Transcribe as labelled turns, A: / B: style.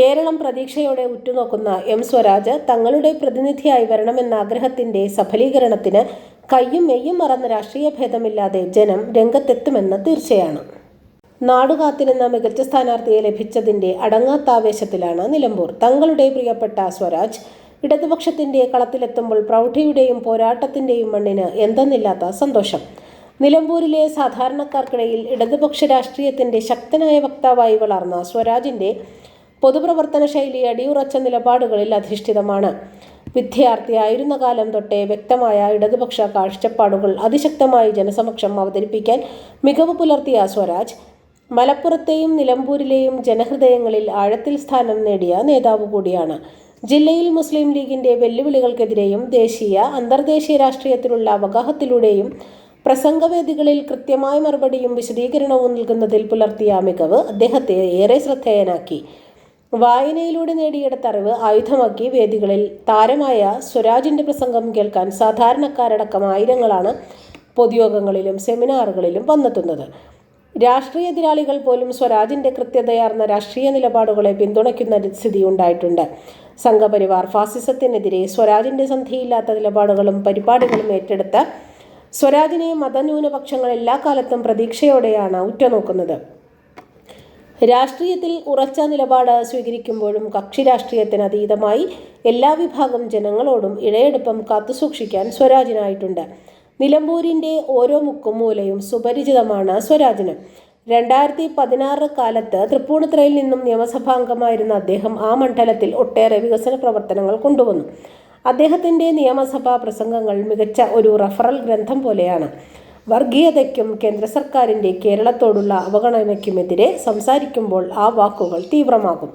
A: കേരളം പ്രതീക്ഷയോടെ ഉറ്റുനോക്കുന്ന എം സ്വരാജ് തങ്ങളുടെ പ്രതിനിധിയായി വരണമെന്ന ആഗ്രഹത്തിന്റെ സഫലീകരണത്തിന് കയ്യും മെയ്യും മറന്ന രാഷ്ട്രീയ ഭേദമില്ലാതെ ജനം രംഗത്തെത്തുമെന്ന് തീർച്ചയാണ്. നാടുകാത്തിരുന്ന മികച്ച സ്ഥാനാർത്ഥിയെ ലഭിച്ചതിന്റെ അടങ്ങാത്ത ആവേശത്തിലാണ് നിലമ്പൂർ. തങ്ങളുടെ പ്രിയപ്പെട്ട സ്വരാജ് ഇടതുപക്ഷത്തിന്റെ കളത്തിലെത്തുമ്പോൾ പ്രൗഢിയുടെയും പോരാട്ടത്തിന്റെയും മണ്ണിന് എന്തെന്നില്ലാത്ത സന്തോഷം. നിലമ്പൂരിലെ സാധാരണക്കാർക്കിടയിൽ ഇടതുപക്ഷ രാഷ്ട്രീയത്തിന്റെ ശക്തനായ വക്താവായി വളർന്ന സ്വരാജിന്റെ പൊതുപ്രവർത്തന ശൈലി അടിയുറച്ച നിലപാടുകളിൽ അധിഷ്ഠിതമാണ്. വിദ്യാർത്ഥിയായിരുന്ന കാലം തൊട്ടേ വ്യക്തമായ ഇടതുപക്ഷ കാഴ്ചപ്പാടുകൾ അതിശക്തമായി ജനസമക്ഷം അവതരിപ്പിക്കാൻ മികവ് പുലർത്തിയ സ്വരാജ് മലപ്പുറത്തെയും നിലമ്പൂരിലെയും ജനഹൃദയങ്ങളിൽ ആഴത്തിൽ സ്ഥാനം നേടിയ നേതാവ് കൂടിയാണ്. ജില്ലയിൽ മുസ്ലിം ലീഗിന്റെ വെല്ലുവിളികൾക്കെതിരെയും ദേശീയ അന്തർദേശീയ രാഷ്ട്രീയത്തിലുള്ള അവഗാഹത്തിലൂടെയും പ്രസംഗവേദികളിൽ കൃത്യമായ മറുപടിയും വിശദീകരണവും നൽകുന്നതിൽ പുലർത്തിയ മികവ് അദ്ദേഹത്തെ ഏറെ ശ്രദ്ധേയനാക്കി. വായനയിലൂടെ നേടിയെടുത്ത അറിവ് ആയുധമാക്കി വേദികളിൽ താരമായ സ്വരാജിന്റെ പ്രസംഗം കേൾക്കാൻ സാധാരണക്കാരടക്കം ആയിരങ്ങളാണ് പൊതുയോഗങ്ങളിലും സെമിനാറുകളിലും വന്നെത്തുന്നത്. രാഷ്ട്രീയ എതിരാളികൾ പോലും സ്വരാജിന്റെ കൃത്യതയാർന്ന രാഷ്ട്രീയ നിലപാടുകളെ പിന്തുണയ്ക്കുന്ന സ്ഥിതി ഉണ്ടായിട്ടുണ്ട്. സംഘപരിവാർ ഫാസിസത്തിനെതിരെ സ്വരാജിന്റെ സന്ധിയില്ലാത്ത നിലപാടുകളും പരിപാടികളും ഏറ്റെടുത്ത സ്വരാജിനെ മതന്യൂനപക്ഷങ്ങൾ എല്ലാ കാലത്തും പ്രതീക്ഷയോടെയാണ് ഉറ്റുനോക്കുന്നത്. രാഷ്ട്രീയത്തിൽ ഉറച്ച നിലപാട് സ്വീകരിക്കുമ്പോഴും കക്ഷി രാഷ്ട്രീയത്തിന് അതീതമായി എല്ലാ വിഭാഗം ജനങ്ങളോടും ഇഴയെടുപ്പം കാത്തുസൂക്ഷിക്കാൻ സ്വരാജിനായിട്ടുണ്ട്. നിലമ്പൂരിന്റെ ഓരോ മുക്കും മൂലയും സുപരിചിതമാണ് സ്വരാജിന്. രണ്ടായിരത്തി പതിനാറ് കാലത്ത് തൃപ്പൂണിത്തുറയിൽ നിന്നും നിയമസഭാംഗമായിരുന്ന അദ്ദേഹം ആ മണ്ഡലത്തിൽ ഒട്ടേറെ വികസന പ്രവർത്തനങ്ങൾ കൊണ്ടുവന്നു. അദ്ദേഹത്തിന്റെ നിയമസഭാ പ്രസംഗങ്ങൾ മികച്ച ഒരു റഫറൽ ഗ്രന്ഥം പോലെയാണ്. വർഗീയതയ്ക്കും കേന്ദ്ര സർക്കാരിന്റെ കേരളത്തോടുള്ള അവഗണനയ്ക്കുമെതിരെ സംസാരിക്കുമ്പോൾ ആ വാക്കുകൾ തീവ്രമാകും.